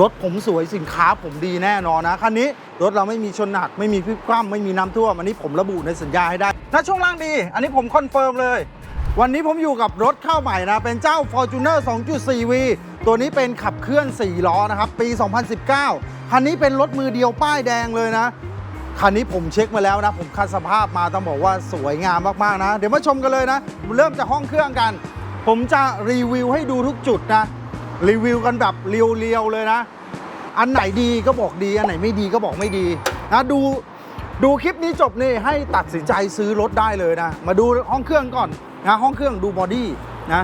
รถผมสวยสินค้าผมดีแน่นอนนะคันนี้รถเราไม่มีชนหนักไม่มีพลิกคว่ำไม่มีน้ำท่วมอันนี้ผมระบุในสัญญาให้ได้ถ้าช่วงล่างดี อันนี้ผมคอนเฟิร์มเลย วันนี้ผมอยู่กับรถเข้าใหม่นะเป็นเจ้า Fortuner 2.4V ตัวนี้เป็นขับเคลื่อน 4 ล้อนะครับปี 2019 คันนี้เป็นรถมือเดียวป้ายแดงเลยนะคันนี้ผมเช็คมาแล้วนะ ผมคัดสภาพมาต้องบอกว่าสวยงามมากๆนะ เดี๋ยวมาชมกันเลยนะ เริ่มจากห้องเครื่องกัน ผมจะรีวิวให้ดูทุกจุดนะ รีวิวกันแบบเรียวๆเลยนะ อันไหนดีก็บอกดี อันไหนไม่ดีก็บอกไม่ดีนะดูดูคลิปนี้จบนี่ให้ตัดสินใจซื้อรถได้เลยนะ มาดูห้องเครื่องก่อนนะห้องเครื่องดูบอดี้นะ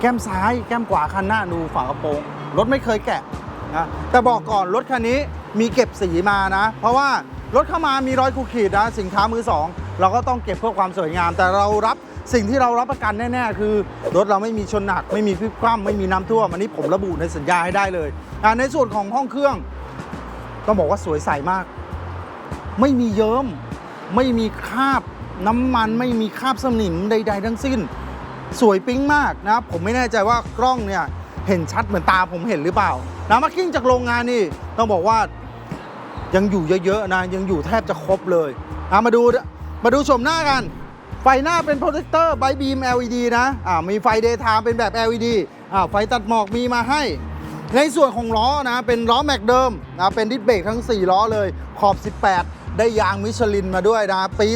แก้มซ้ายแก้มขวาคันหน้าดูฝากระโปรงรถไม่เคยแกะนะแต่บอกก่อนรถคันนี้มีเก็บสีมานะ เพราะว่ารถเข้ามามีรอยขูดขีดนะสินค้ามือสองเราก็ต้องเก็บเพื่อความสวยงาม แต่เรารับ สิ่งที่เรารับประกันแน่ๆ คือ รถเราไม่มีชนหนัก ไม่มีพลิกคว่ำไม่มีน้ำท่วมอันนี้ผมระบุในสัญญาให้ได้เลยในส่วนของห้องเครื่อง ต้องบอกว่าสวยใสมาก ไม่มีเยิ้มไม่มีคราบน้ำมันไม่มีคราบสนิมใด ๆ ทั้งสิ้น สวยปิ๊งมากนะผมไม่แน่ใจว่ากล้องเนี่ยเห็นชัดเหมือนตาผมเห็นหรือเปล่านะมากิ้งจากโรงงานนี่ต้องบอกว่ายังอยู่เยอะๆนะยังอยู่แทบจะครบเลยนะมาดูมาดูชมหน้ากัน ไฟหน้าเป็นโปรเจคเตอร์ไบบีม LED นะอ่ามีไฟเดย์ไทม์เป็นแบบ LED อ่าไฟตัดหมอกมีมาให้ ในส่วนของล้อนะ เป็นล้อแม็กเดิมนะเป็นดิสเบรกทั้ง 4 ล้อเลยขอบ 18 ได้ยางมิชลินมาด้วยนะ ปี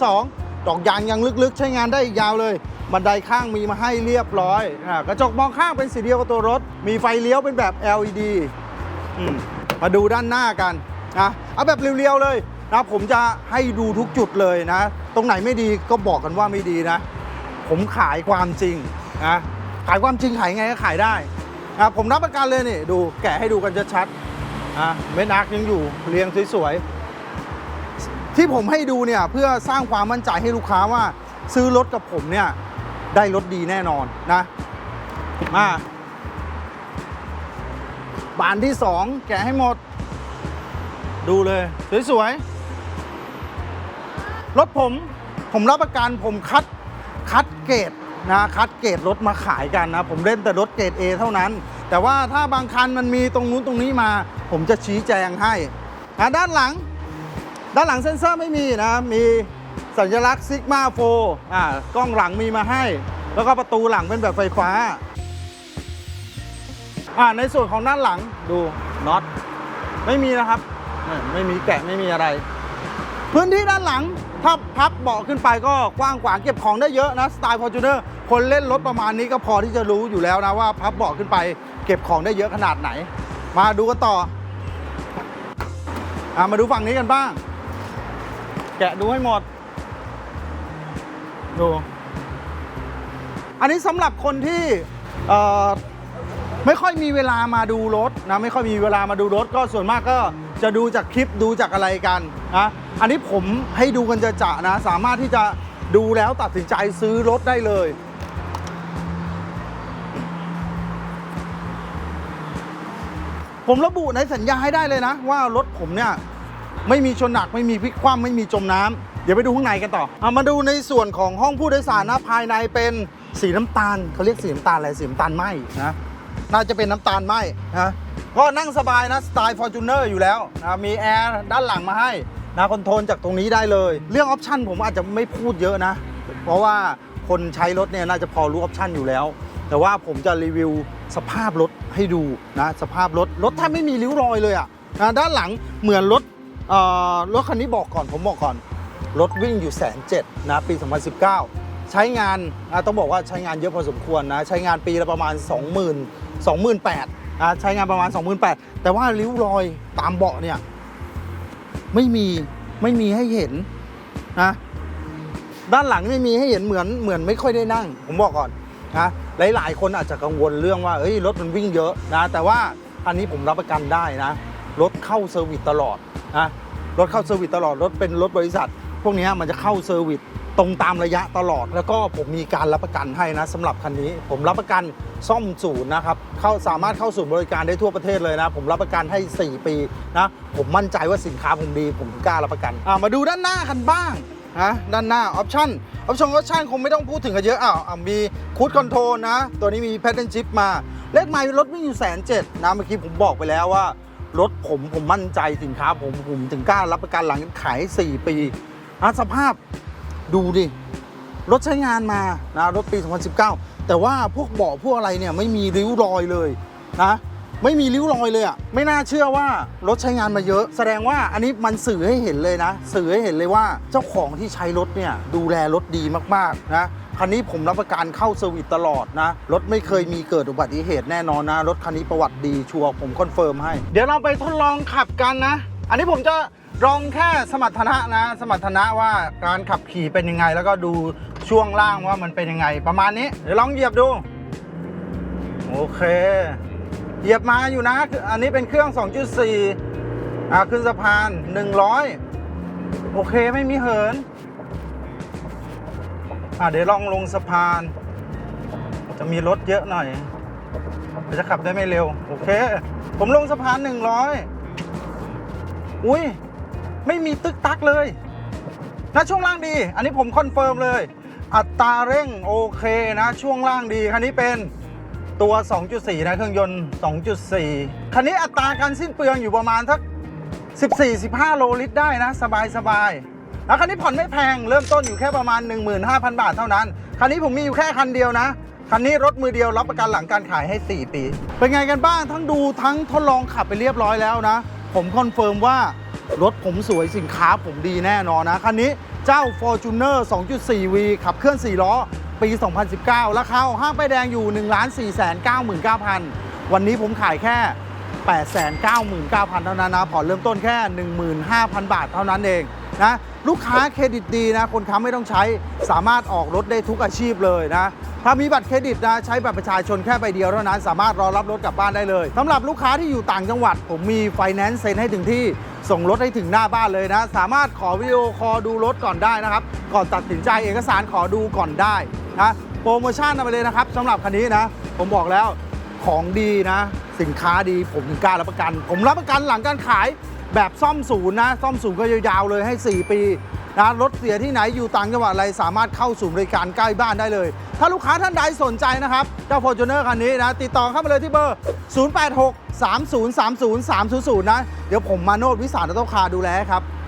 2022 ดอกยางยังลึกๆ ใช้งานได้อีกยาวเลยบันไดข้างมีมาให้เรียบร้อยอ่ากระจกมองข้างเป็นสีเดียวกับตัวรถ มีไฟเลี้ยวเป็นแบบ LED อืมมาดูด้านหน้ากันนะเอาแบบเรียวๆเลย นะผมจะให้ดูทุกจุดเลยนะ ตรงไหนไม่ดีก็บอกกันว่าไม่ดีนะ ผมขายความจริงนะขายความจริงขายไงก็ขายได้นะผมรับประกันเลยนี่ดูแกะให้ดูกันชัดๆนะเม็ดอาร์คยังอยู่เรียงสวยๆที่ผมให้ดูเนี่ยเพื่อสร้างความมั่นใจให้ลูกค้าว่าซื้อรถกับผมเนี่ยได้รถดีแน่นอนนะ มาบานที่สองแกะให้หมด ดูเลย สวย ๆ รถผมผมรับประกันผมคัดคัดเกรดนะคัดเกรดรถมาขายกันนะ ผมเล่นแต่รถเกรด A เท่านั้น แต่ว่าถ้าบางคันมันมีตรงนู้นตรงนี้มา ผมจะชี้แจงให้นะด้านหลัง ด้านหลังเซ็นเซอร์ไม่มีนะ มีสัญลักษณ์ซิกมาโฟอ่ากล้องหลังมีมาให้ แล้วก็ประตูหลังเป็นแบบไฟฟ้าอ่าในส่วนของด้านหลังดูน็อตไม่มีนะครับ ไม่มีแกะไม่มีอะไร พื้นที่ด้านหลังถ้าพับเบาะขึ้นไปก็กว้างขวางเก็บของได้เยอะนะสไตล์ฟอร์จูเนอร์คนเล่นรถประมาณนี้ก็พอที่จะรู้อยู่แล้วนะว่าพับเบาะขึ้นไป เก็บของได้เยอะขนาดไหน มาดูกันต่ออมาดูฝั่งนี้กันบ้าง แกะดูให้หมด ดู อันนี้สำหรับคนที่ไม่ค่อยมีเวลามาดูรถนะไม่ค่อยมีเวลามาดูรถก็ส่วนมากก็ จะดูจากคลิปดูจากอะไรกันนะอันนี้ผมให้ดูกันจะจะนะ สามารถที่จะดูแล้วตัดสินใจซื้อรถได้เลย ผมระบุในสัญญาให้ได้เลยนะ ว่ารถผมเนี่ยไม่มีชนหนักไม่มีพลิกคว่ำไม่มีจมน้ำเดี๋ยวไปดูข้างในกันต่อเอามาดูในส่วนของห้องผู้โดยสารนะภายในเป็นสีน้ำตาลเขาเรียกสีน้ำตาลอะไรสีน้ำตาลไหมนะน่าจะเป็นน้ำตาลไหมนะ ก็นั่งสบายนะสไตล์ฟอร์จูเนอร์อยู่แล้วนะมีแอร์ด้านหลังมาให้นะคอนโทรลจากตรงนี้ได้เลย เรื่องออปชั่นผมอาจจะไม่พูดเยอะนะ เพราะว่าคนใช้รถเนี่ยน่าจะพอรู้ออปชั่นอยู่แล้ว แต่ว่าผมจะรีวิวสภาพรถให้ดูนะสภาพรถรถแทบไม่มีริ้วรอยเลยอะนะด้านหลังเหมือนรถเอ่อรถคันนี้บอกก่อนผมบอกก่อน รถวิ่งอยู่แสนเจ็ดนะปี 2019 ใช้งานอะต้องบอกว่าใช้งานเยอะพอสมควรนะ ใช้งานปีละประมาณ 20,000 28,000อะ ใช้งานประมาณ 28,000แต่ว่าริ้วรอยตามเบาะเนี่ย ไม่มีไม่มีให้เห็นนะด้านหลังไม่มีให้เห็นเหมือนเหมือนไม่ค่อยได้นั่ง ผมบอกก่อนนะหลาย ๆ คนอาจจะกังวลเรื่องว่าเอ้ยรถมันวิ่งเยอะนะแต่ว่าอันนี้ผมรับประกันได้นะ รถเข้าเซอร์วิสตลอดนะรถเข้าเซอร์วิสตลอดรถเป็นรถบริษัท พวกนี้มันจะเข้าเซอร์วิส ตรงตามระยะตลอด แล้วก็ผมมีการรับประกันให้นะสำหรับคันนี้ ผมรับประกันซ่อมศูนย์นะครับเข้าสามารถเข้าศูนย์บริการได้ทั่วประเทศเลยนะ ผมรับประกันให้ 4 ปีนะผมมั่นใจว่าสินค้าผมดี ผมกล้ารับประกันอะมาดูด้านหน้ากันบ้างนะด้านหน้าออปชั่นออปชั่นออปชั่นคงไม่ต้องพูดถึงกันเยอะอ้าวมีคูดคอนโทรลนะ ตัวนี้มีแพทเทิร์นชิปมาเลขไมล์รถวิ่งอยู่แสนเจ็ดนะเมื่อกี้ผมบอกไปแล้วว่ารถผมผมมั่นใจสินค้าผมผมถึงกล้ารับประกันหลังขาย 4 ปีอะสภาพ ดูดิ รถใช้งานมานะรถปี 2019 แต่ว่าพวกเบาะพวกอะไรเนี่ยไม่มีริ้วรอยเลยนะไม่มีริ้วรอยเลยอะ่ะไม่น่าเชื่อว่ารถใช้งานมาเยอะ แสดงว่าอันนี้มันสื่อให้เห็นเลยนะ สื่อให้เห็นเลยว่าเจ้าของที่ใช้รถเนี่ยดูแลรถดีมากๆนะคันนี้ผมรับประกันเข้าเซอร์วิสตลอดนะ รถไม่เคยมีเกิดอุบัติเหตุแน่นอนนะ รถคันนี้ประวัติดีชัวร์ผมคอนเฟิร์มให้ เดี๋ยวเราไปทดลองขับกันนะ อันนี้ผมจะ ลองแค่สมรรถนะนะ สมรรถนะว่าการขับขี่เป็นยังไง แล้วก็ดูช่วงล่างว่ามันเป็นยังไง ประมาณนี้ เดี๋ยวลองเหยียบดู โอเค เหยียบมาอยู่นะ อันนี้เป็นเครื่อง 2.4 อ่าขึ้นสะพาน 100 โอเคไม่มีเหิน อ่าเดี๋ยวลองลงสะพาน จะมีรถเยอะหน่อย จะขับได้ไม่เร็ว โอเค ผมลงสะพาน 100 อุ้ย ไม่มีตึกตักเลยนะช่วงล่างดี อันนี้ผมคอนเฟิร์มเลย อัตราเร่งโอเคนะ ช่วงล่างดี คันนี้เป็นตัว 2.4 นะเครื่องยนต์ 2.4 คันนี้อัตราการสิ้นเปลืองอยู่ประมาณสัก14-15 โลลิตรได้นะ สบายสบายแล้วคันนี้ผ่อนไม่แพงเริ่มต้นอยู่แค่ประมาณ 15,000 บาทเท่านั้น คันนี้ผมมีอยู่แค่คันเดียวนะ คันนี้รถมือเดียวรับประกันหลังการขายให้ 4 ปี เป็นไงกันบ้างทั้งดูทั้งทดลองขับไปเรียบร้อยแล้วนะ ผมคอนเฟิร์มว่า รถผมสวยสินค้าผมดีแน่นอนนะ คันนี้เจ้า Fortuner 2.4V ขับเคลื่อน 4 ล้อ ปี 2019 ราคาออกห้างป้ายแดงอยู่ 1 4 9 9 9 0 0 วันนี้ผมขายแค่ 899,000 เท่านั้นนะผ่อนเริ่มต้นแค่ 15,000 บาทเท่านั้นเองนะลูกค้าเครดิตดีนะ คนค้ำไม่ต้องใช้สามารถออกรถได้ทุกอาชีพเลยนะ ถ้ามีบัตรเครดิตนะใช้บัตรประชาชนแค่ใบเดียวเท่านั้น สามารถรอรับรถกลับบ้านได้เลยสำหรับลูกค้าที่อยู่ต่างจังหวัด ผมมีไฟแนนซ์เซ็นให้ถึงที่ ส่งรถให้ถึงหน้าบ้านเลยนะ สามารถขอวิดีโอคอลดูรถก่อนได้นะครับ ก่อนตัดสินใจเอกสารขอดูก่อนได้นะโปรโมชั่นเอาไปเลยนะครับสำหรับคันนี้นะ ผมบอกแล้วของดีนะ สินค้าดีผมถึงกล้ารับประกัน ผมรับประกันหลังการขายแบบซ่อมศูนย์นะ ซ่อมศูนย์ก็ยาวๆเลยให้ 4 ปี นะรถเสียที่ไหนอยู่ต่างจังหวัดอะไรสามารถเข้าสู่บริการใกล้บ้านได้เลย ถ้าลูกค้าท่านใดสนใจนะครับเจ้า Fortuner คันนี้นะติดต่อเข้ามาเลยที่เบอร์ 086 3030 300 นะ เดี๋ยวผมมาโนดวิสานรถคาดูแลครับ